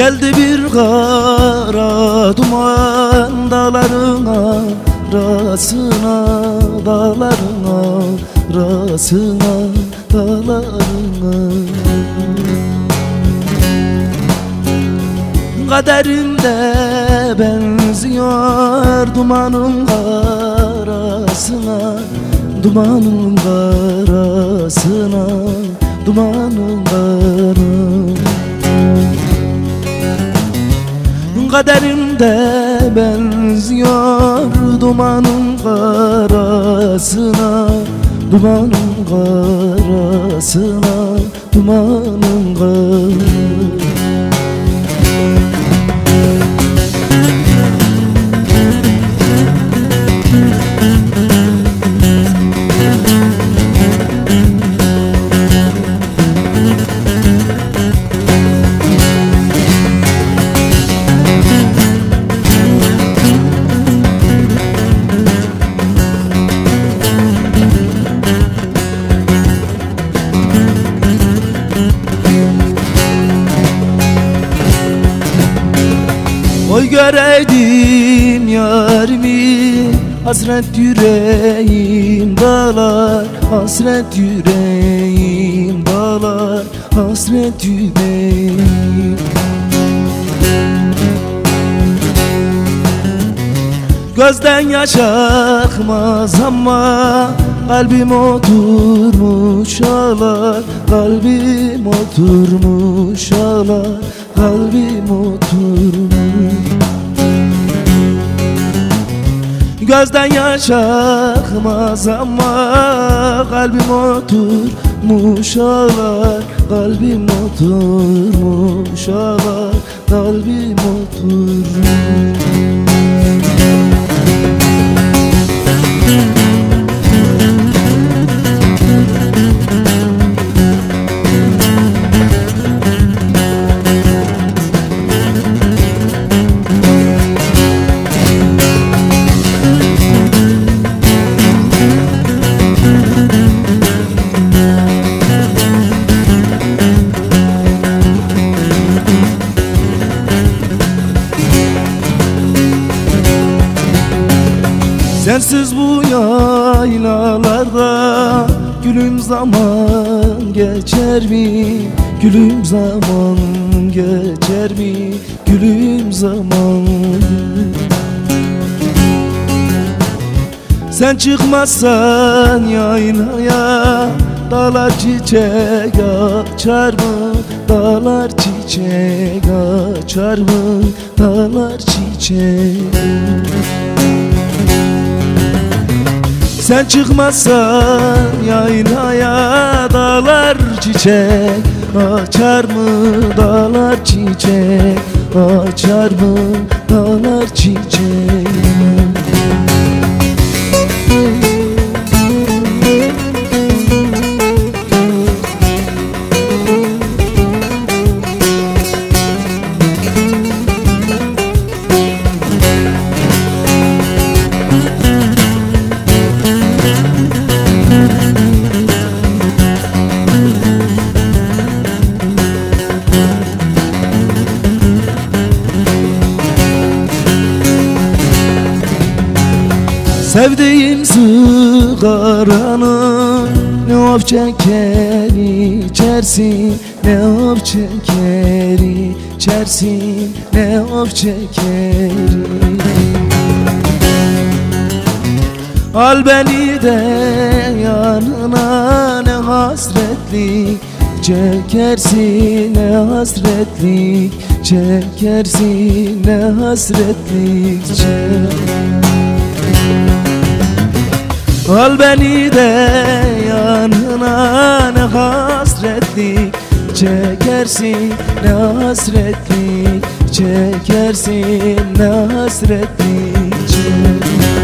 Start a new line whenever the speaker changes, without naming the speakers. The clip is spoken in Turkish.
Geldi bir kara duman dağların arasına Dağların arasına Dağların. Kaderinde benziyor dumanın karasına Dumanın karasına Dumanın karasına Kaderimde benziyor dumanın karasına Dumanın karasına Dumanın karasına Oy göreydim yarimi Hasret yüreğim dağlar Hasret yüreğim dağlar Hasret yüreğim. Gözden yaş akmaz ama Kalbim oturmuş ağlar Kalbim oturmuş ağlar Kalbim oturmuş Gözden yaş akmaz ama Kalbim oturmuş ağlar Kalbim oturmuş ağlar Kalbim oturmuş Sensiz bu yaylalarda Gülüm zaman geçer mi? Gülüm zaman geçer mi? Gülüm zaman Sen çıkmazsan yaylaya Dağlar çiçek açar mı? Dağlar çiçek açar mı? Dağlar çiçek sen çıkmazsan yaylaya dağlar çiçek Açar mı dağlar çiçek Açar mı dağlar çiçek Sevdiğim sigaranı Ne of çeker içersin Ne of çeker içersin Ne of çeker. Al beni de yanına ne hasretlik Çekersin ne hasretlik Çekersin ne hasretlik çek Al beni de yanına ne hasretlik Çekersin ne hasretlik Çekersin ne hasretlik çek